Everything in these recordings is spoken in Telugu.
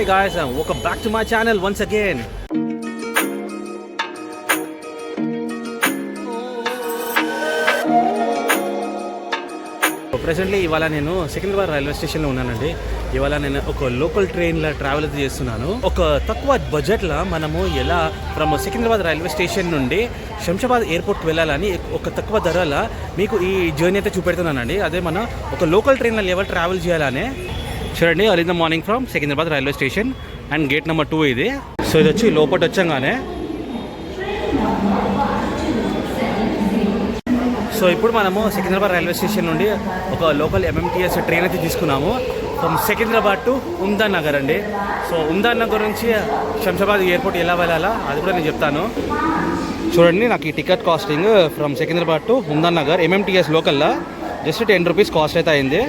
హాయ్ గాయస్ ఒక back to my channel once again again. Presently ఇవాళ నేను సికింద్రాబాద్ రైల్వే స్టేషన్లో ఉన్నానండి. ఇవాళ నేను ఒక లోకల్ ట్రైన్లో ట్రావెల్ చేస్తున్నాను. ఒక తక్కువ బడ్జెట్లో మనము ఎలా ఫ్రమ్ సికింద్రాబాద్ రైల్వే స్టేషన్ నుండి శంషాబాద్ ఎయిర్పోర్ట్ వెళ్ళాలని ఒక తక్కువ ధరల మీకు ఈ జర్నీ అయితే చూపెడుతున్నానండి. అదే మన ఒక లోకల్ ట్రైన్లో ఎవరు ట్రావెల్ చేయాలని చూడండి early the morning from Secunderabad railway station and gate number two ఇది. సో ఇది వచ్చి లోపల వచ్చాగానే. సో ఇప్పుడు మనము సికింద్రాబాద్ రైల్వే స్టేషన్ నుండి ఒక లోకల్ ఎంఎంటీఎస్ ట్రైన్ అయితే తీసుకున్నాము. ఫ్రమ్ సికింద్రాబాద్ టు ఉందాన్ నగర్ అండి. సో ఉందాన్ నగర్ నుంచి శంషాబాద్ ఎయిర్పోర్ట్ ఎలా వెళ్ళాలా అది కూడా నేను చెప్తాను. చూడండి నాకు ఈ ticket costing from Secunderabad to Umdan Nagar MMTS లోకల్లో జస్ట్ టెన్ రూపీస్ కాస్ట్ అయితే అయింది.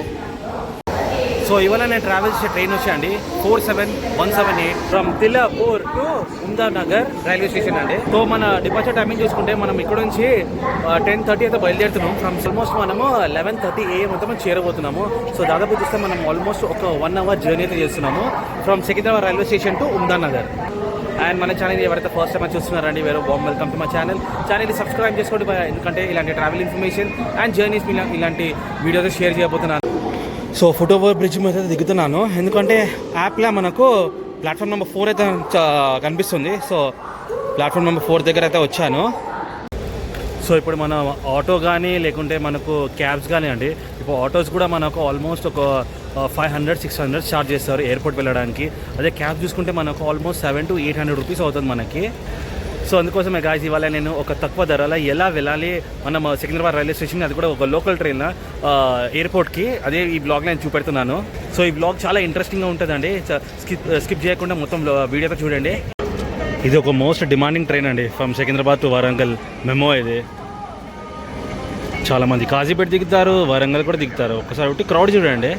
సో ఇవాళ నేను ట్రావెల్ చేసే ట్రైన్ వచ్చాయండి four seven one seven eight from Tellapur to Nagar railway station అండి. సో మన డిపార్చర్ టైమింగ్ చూసుకుంటే మనం ఇక్కడ నుంచి టెన్ థర్టీ అయితే బయలుదేరుతున్నాం. ఫ్రమ్ ఆల్మోస్ట్ మనము లెవెన్ థర్టీ ఏఎం అయితే మనం చేరబోతున్నాము. సో దాదాపు చూస్తే మనం ఆల్మోస్ట్ ఒక వన్ అవర్ జర్నీ అయితే చేస్తున్నాము. From Secunderabad railway station to Nagar and మన ఛానల్ ఎవరైతే ఫస్ట్ టైం చూస్తున్నారండి వేరే బాంబ్ వెల్కమ్ టు మా ఛానల్ ఛానల్ని సబ్స్క్రైబ్ చేసుకోండి ఎందుకంటే ఇలాంటి ట్రావెల్ ఇన్ఫర్మేషన్ అండ్ జర్నీస్ ఇలాంటి వీడియోస్ షేర్ చేయబోతున్నాను. సో ఫుట్ ఓవర్ బ్రిడ్జ్ మీద అయితే దిగుతున్నాను. ఎందుకంటే యాప్లో మనకు ప్లాట్ఫామ్ నెంబర్ ఫోర్ అయితే కనిపిస్తుంది. సో ప్లాట్ఫామ్ నెంబర్ ఫోర్ దగ్గర అయితే వచ్చాను. సో ఇప్పుడు మనం ఆటో కానీ లేకుంటే మనకు క్యాబ్స్ కానీ అండి ఇప్పుడు ఆటోస్ కూడా మనకు ఆల్మోస్ట్ ఒక five hundred six hundred charge చేస్తారు ఎయిర్పోర్ట్ వెళ్ళడానికి. అదే క్యాబ్ చూసుకుంటే మనకు almost seven to eight hundred rupees అవుతుంది మనకి. సో అందుకోసమే గాయస్ ఇవాళ నేను ఒక తక్కువ ధరలో ఎలా వెళ్ళాలి? మనం uh, సికింద్రాబాద్ రైల్వే స్టేషన్ అది కూడా ఒక లోకల్ ట్రైన్ ఎయిర్పోర్ట్కి అదే ఈ బ్లాగ్ నేను చూపెడుతున్నాను. సో ఈ బ్లాగ్ చాలా ఇంట్రెస్టింగ్గా ఉంటుందండి. స్కిప్ స్కిప్ uh, చేయకుండా మొత్తం uh, వీడియోతో చూడండి. ఇది ఒక మోస్ట్ డిమాండింగ్ ట్రైన్ అండి. From Secunderabad to Warangal MEMU ఇది. చాలామంది కాజీపేట దిగుతారు వరంగల్ కూడా దిగుతారు. ఒకసారి ఒకటి క్రౌడ్ చూడండి.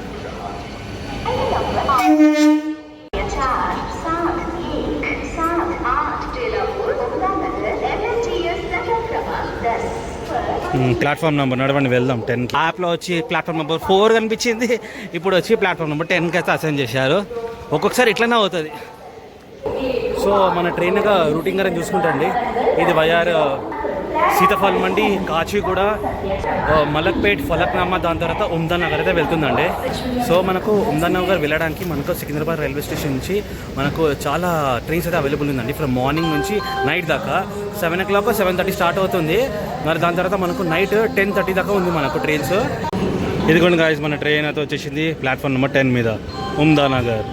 ప్లాట్ఫామ్ నెంబర్ నడవండి వెళ్దాం టెన్ యాప్లో వచ్చి ప్లాట్ఫామ్ నెంబర్ ఫోర్ కనిపించింది. ఇప్పుడు వచ్చి ప్లాట్ఫామ్ నెంబర్ టెన్కి అయితే అసైన్ చేశారు. ఒక్కొక్కసారి ఇట్లనే అవుతుంది. సో మన ట్రైన్గా రూటింగ్ అని చూసుకుంటండి ఇది వయార్ సీతాఫల్ మండి కాచిగూడ మలక్పేట్ ఫలక్నామా దాని తర్వాత ఉమ్దా నగర్ అయితే వెళ్తుందండి. సో మనకు ఉమ్దా నగర్ వెళ్ళడానికి మనకు సికింద్రాబాద్ రైల్వే స్టేషన్ నుంచి మనకు చాలా ట్రైన్స్ అయితే అవైలబుల్ ఉందండి. ఫ్రమ్ మార్నింగ్ నుంచి నైట్ దాకా seven o'clock seven thirty start అవుతుంది. మరి దాని తర్వాత మనకు నైట్ టెన్ థర్టీ దాకా ఉంది మనకు ట్రైన్స్. ఇదిగోండి గాయస్ మన ట్రైన్ అయితే వచ్చేసింది. ప్లాట్ఫామ్ నెంబర్ టెన్ మీద ఉమ్దా నగర్.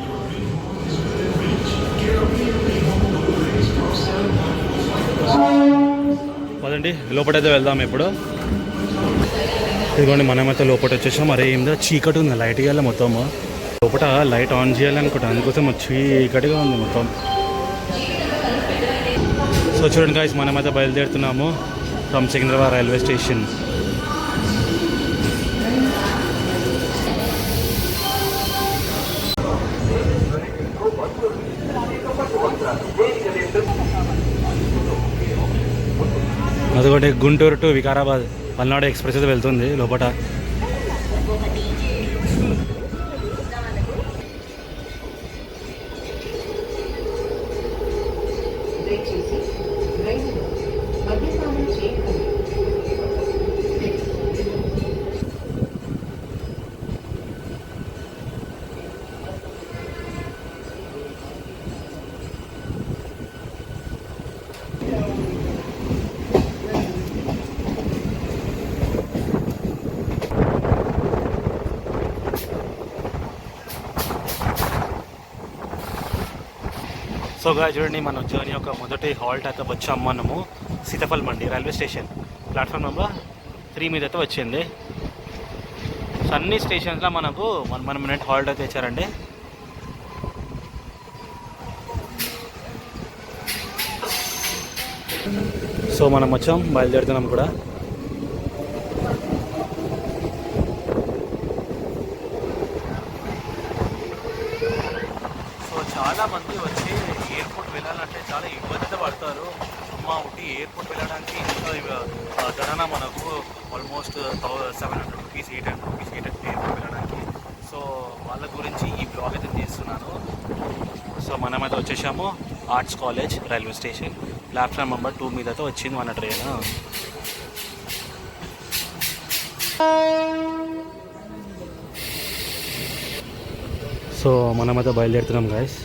అదండి లోపటైతే వెళ్దాం ఇప్పుడు. ఇదిగోండి మనమైతే లోపల వచ్చేసాం. మరే ఏందో చీకటి ఉంది లైట్ ఇవ్వాలి మొత్తం. లోపల లైట్ ఆన్ చేయాలనుకుంటా అందుకోసం చీకటిగా ఉంది మొత్తం. సో చూడండి గాయస్ మనమైతే బయలుదేరుతున్నాము ఫ్రమ్ సికింద్రాబాద్ రైల్వే స్టేషన్. అదిగోటి గుంటూరు టు వికారాబాద్ పల్నాడు ఎక్స్ప్రెస్ వెళ్తుంది లోపల సో గా చూడండి మన జర్నీ యొక్క మొదటి హాల్ట్ అయితే వచ్చాము మనము Sitaphal Mandi railway station platform number three మీద అయితే వచ్చింది. సో అన్ని స్టేషన్స్లో మనకు వన్ వన్ మినిట్ హాల్ట్ అయితే ఇచ్చారండి. సో మనం వచ్చాం బయలుదేరుతున్నాం కూడా. సో చాలామంది వచ్చి వెళ్ళాలంటే చాలా ఇబ్బంది అయితే పడతారు. మా ఒకటి ఎయిర్పోర్ట్ వెళ్ళడానికి ఇంత ఇవ- ధరన మనకు almost seven hundred rupees eight hundred rupees eight airport వెళ్ళడానికి. సో వాళ్ళ గురించి ఈ బ్లాగ్ అయితే చేస్తున్నాను సో మనమైతే వచ్చేసాము arts college railway station. Platform number two మీద వచ్చింది మన ట్రైన్ సో మనమైతే బయలుదేరుతున్నాం గాయస్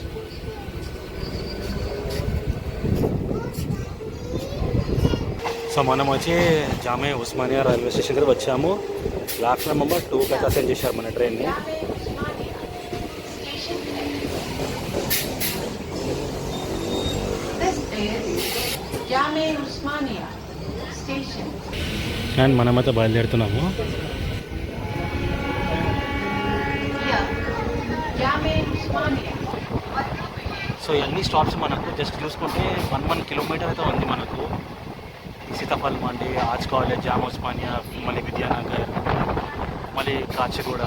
మనం వచ్చి జామే ఉస్మానియా రైల్వే స్టేషన్ దగ్గర వచ్చాము ప్లాట్ఫామ్ నెంబర్ టూకి అయితే అసెండ్ చేశారు మన ట్రైన్ని. అండ్ మనమైతే బయలుదేరుతున్నాము. సో ఇవన్నీ స్టాప్స్ మనకు జస్ట్ చూసుకుంటే వన్ వన్ కిలోమీటర్ అయితే ఉంది మనకు సీతాఫలం అండి ఆర్ట్స్ కాలేజ్ జామ్ ఉస్మానియా మళ్ళీ విద్యానగర్ మళ్ళీ కాచిగూడ.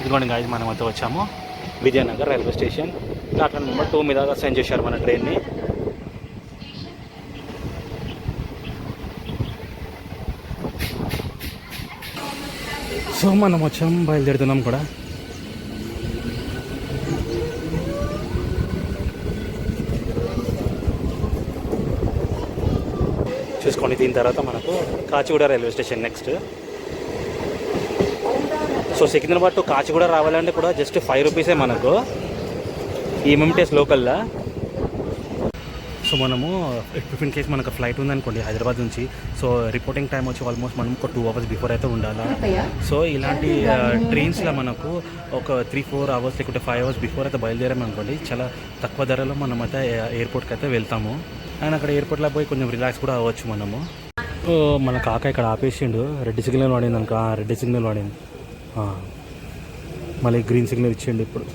ఇదిగోండి గాయస్ మనం అయితే వచ్చాము. Vidyanagar railway station. Platform number two మీద సెండ్ చేశారు మన ట్రైన్ని సో మనం వచ్చాం బయలుదేరుతున్నాం కూడా. చూసుకోండి దీని తర్వాత మనకు Kacheguda railway station next. So Secunderabad to Kacheguda రావాలంటే కూడా జస్ట్ ఫైవ్ రూపీసే మనకు. ఈ ఎంఎంటీఎస్ లోకల్లా సో మనము ఇఫ్ ఇన్ కేస్ మనకు ఫ్లైట్ ఉందనుకోండి హైదరాబాద్ నుంచి సో రిపోర్టింగ్ టైం వచ్చి ఆల్మోస్ట్ మనం ఒక టూ అవర్స్ బిఫోర్ అయితే ఉండాలా? సో ఇలాంటి ట్రైన్స్లో మనకు ఒక త్రీ ఫోర్ అవర్స్ లేకుంటే ఫైవ్ అవర్స్ బిఫోర్ అయితే బయలుదేరామనుకోండి చాలా తక్కువ ధరలో మనం అయితే ఎయిర్పోర్ట్కి అయితే వెళ్తాము. అండ్ అక్కడ ఎయిర్పోర్ట్లో పోయి కొంచెం రిలాక్స్ కూడా అవ్వచ్చు మనము. మన కాక ఇక్కడ ఆపేసిండు రెడ్ సిగ్నల్ వాడింది అనుక రెడ్ సిగ్నల్ వాడింది. మళ్ళీ గ్రీన్ సిగ్నల్ ఇచ్చిండు ఇప్పుడు.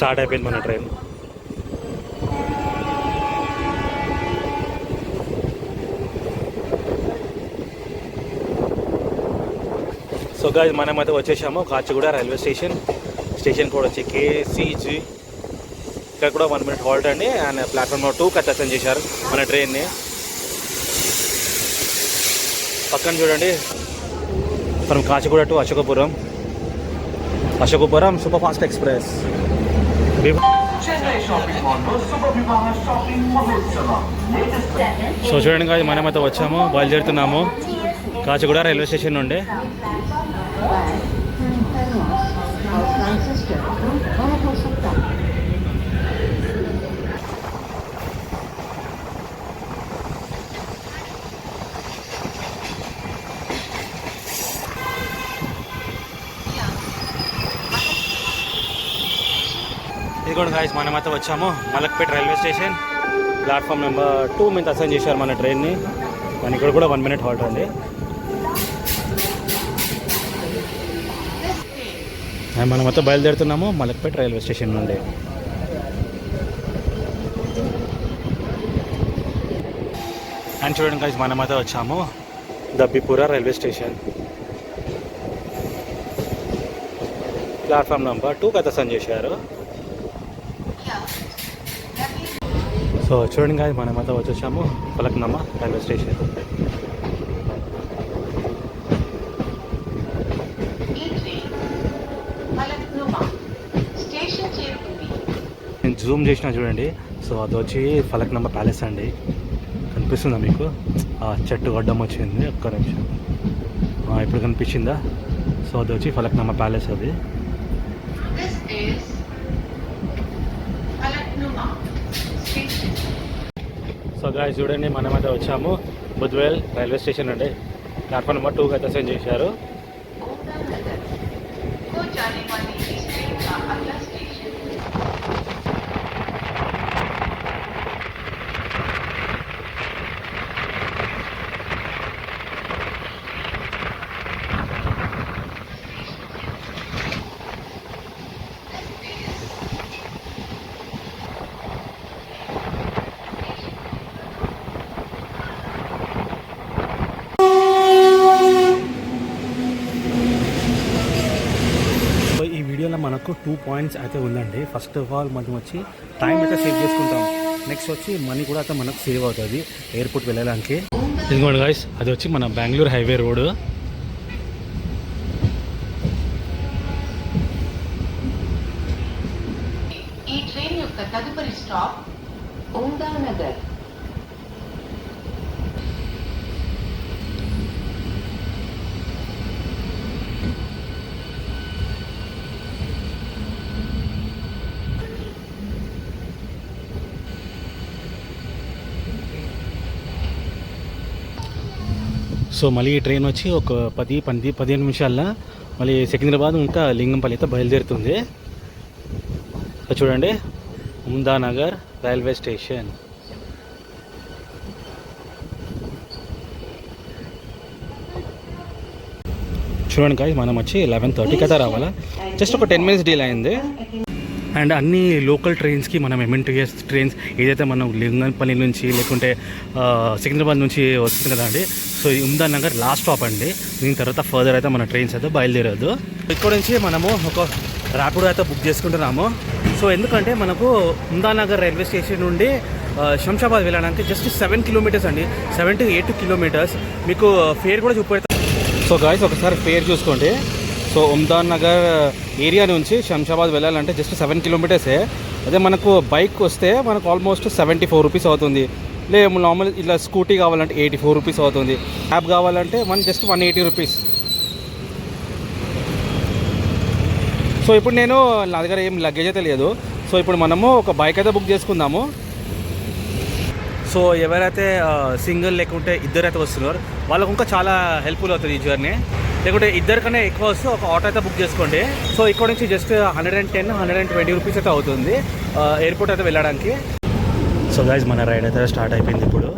స్టార్ట్ అయిపోయింది మన ట్రైన్. సో గాయస్ మనమైతే వచ్చేసాము కాచిగూడ రైల్వే స్టేషన్. స్టేషన్ కూడా వచ్చి కేసీజీ ఇక్కడ కూడా వన్ మినిట్ హాల్ట్ అండి. అండ్ ప్లాట్ఫామ్ టూ కచ్చాసన్ చేశారు మన ట్రైన్ని పక్కన చూడండి. మనం Kacheguda to Ashokapuram. Ashokapuram super fast express. So చూడండి కాదు మనమైతే వచ్చాము బయలుదేరుతున్నాము. కాచిగూడ రైల్వే స్టేషన్ నుండి. ఇదిగోండి గాయస్ మనమైతే వచ్చాము. Malakpet railway station. Platform number two మీద అసైన్ చేశారు మన ట్రైన్ని మన ఇక్కడ కూడా వన్ మినిట్ హాల్ట్ అండి మనమైతే బయలుదేరుతున్నాము మలక్పేట్ రైల్వే స్టేషన్ నుండి. అండ్ చూడండి గాయస్ మనమైతే వచ్చాము Dabirpura railway station. Platform number two కథ సన్ చేశారు. సో చూడండి గాయ మనమైతే వచ్చేసాము. Falaknuma railway station. నేను జూమ్ చేసిన చూడండి. సో అది వచ్చి ఫలక్నమ్మ ప్యాలెస్ అండి. కనిపిస్తుందా మీకు? ఆ చెట్టు అడ్డం వచ్చింది. ఒక్క నిమిషం. ఇప్పుడు కనిపించిందా? సో అది వచ్చి ఫలక్నమ్మ ప్యాలెస్ అది this is Falaknuma station so guys చూడండి మనమైతే వచ్చాము బుద్వేల్ రైల్వే స్టేషన్ అండి ప్లాట్ఫామ్ నెంబర్ టూకి అయితే సెండ్ చేశారు. సో మనకు టూ పాయింట్స్ అయితే ఉందండి. ఫస్ట్ ఆఫ్ ఆల్ మనం వచ్చి టైం అయితే సేవ్ చేసుకుంటాం. నెక్స్ట్ వచ్చి మనీ కూడా అయితే మనకు సేవ్ అవుతుంది. ఎయిర్పోర్ట్ వెళ్ళడానికి. गोंदा ఇదిగోండి గాయస్ అది వచ్చి మన బెంగళూరు హైవే రోడ్ ఈ ట్రైన్ యొక్క తదుపరి స్టాప్ ఉందానగర్ సో మళ్ళీ ఈ ట్రైన్ వచ్చి ఒక పది పది పదిహేను నిమిషాల్లో మళ్ళీ సికింద్రాబాద్ ఇంకా లింగంపల్లి అయితే బయలుదేరుతుంది. చూడండి ఉందానగర్ రైల్వే స్టేషన్. చూడండి కాయ మనం వచ్చి లెవెన్ థర్టీకి అయితే రావాలా? జస్ట్ ఒక టెన్ మినిట్స్ డీల్ అయింది. అండ్ అన్ని లోకల్ ట్రైన్స్కి మనం ఎంఎన్టీఎస్ ట్రైన్స్ ఏదైతే మనం లింగన్పల్లి నుంచి లేకుంటే సికింద్రాబాద్ నుంచి వస్తుంది కదా అండి. సో ఈ నగర్ లాస్ట్ స్టాప్ అండి. దీని తర్వాత ఫర్దర్ అయితే మన ట్రైన్స్ అయితే బయలుదేరదు ఇక్కడ నుంచి మనము ఒక ర్యాపిడో అయితే బుక్ చేసుకుంటున్నాము. సో ఎందుకంటే మనకు ఉమ్దాన్ నగర్ రైల్వే స్టేషన్ నుండి శంషాబాద్ వెళ్ళడానికి జస్ట్ సెవెన్ కిలోమీటర్స్ అండి. సెవెన్ టు ఎయిట్ కిలోమీటర్స్ మీకు ఫేర్ కూడా చూపెడతా సో గాయస్ ఒకసారి ఫేర్ చూసుకోండి. సో ఉమ్దాన్ నగర్ ఏరియా నుంచి శంషాబాద్ వెళ్ళాలంటే జస్ట్ సెవెన్ కిలోమీటర్సే అదే మనకు బైక్ వస్తే మనకు ఆల్మోస్ట్ సెవెంటీ ఫోర్ రూపీస్ అవుతుంది. లే నార్మల్ ఇట్లా స్కూటీ కావాలంటే ఎయిటీ ఫోర్ రూపీస్ అవుతుంది. యాప్ కావాలంటే one just one eighty rupees so ఇప్పుడు నేను నా దగ్గర ఏం లగేజ్ అయితే లేదు. సో ఇప్పుడు మనము ఒక బైక్ అయితే బుక్ చేసుకుందాము. సో ఎవరైతే సింగిల్ లేకుంటే ఇద్దరు అయితే వస్తున్నారు వాళ్ళకు ఇంకా చాలా హెల్ప్ఫుల్ అవుతుంది ఈ జర్నీ లేకుంటే ఇద్దరు ఎక్కువ వస్తే ఒక ఆటో అయితే బుక్ చేసుకోండి. సో ఇక్కడ నుంచి just hundred and ten hundred and twenty rupees అయితే అవుతుంది ఎయిర్పోర్ట్ అయితే వెళ్ళడానికి. సో గైజ్ మన రైడ్ అయితే స్టార్ట్ అయిపోయింది ఇప్పుడు.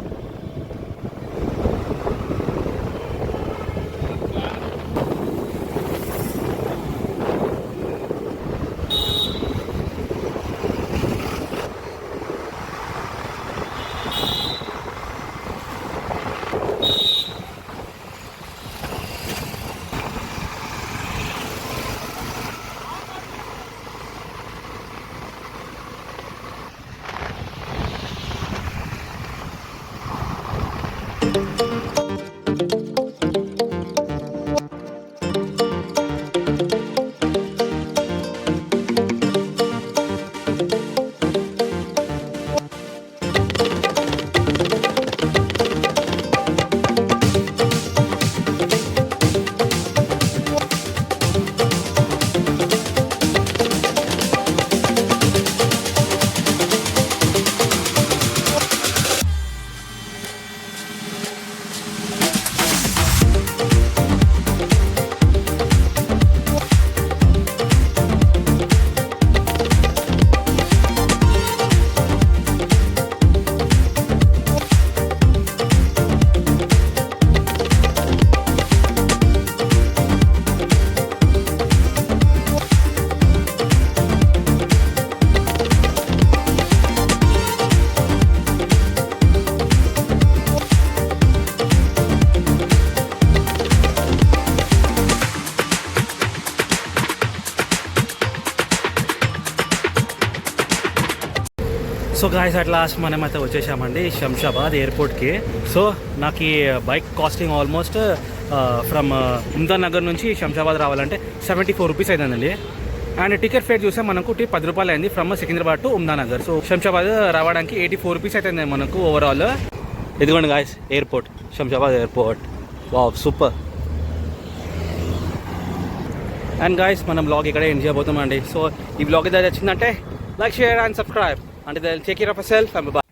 సో గాయస్ అట్ లాస్ట్ మనం వచ్చేసామండి శంషాబాద్ ఎయిర్పోర్ట్కి. సో నాకు ఈ bike costing almost from Umdanagar నుంచి శంషాబాద్ రావాలంటే సెవెంటీ ఫోర్ రూపీస్ అయిందండి అండ్ టికెట్ ఫేర్ చూస్తే మనకు టీ పది రూపాయలు అయింది from Secunderabad to Umdanagar so Shamshabad రావడానికి ఎయిటీ ఫోర్ రూపీస్ అవుతుంది మనకు ఓవరాల్ ఇదిగోండి guys airport Shamshabad airport wow super and guys మనం బ్లాగ్ ఇక్కడే ఎండ్ పోతామండి సో ఈ బ్లాగ్ ఏదైతే వచ్చిందంటే like share and subscribe Until then, take care of yourself. I'm bye.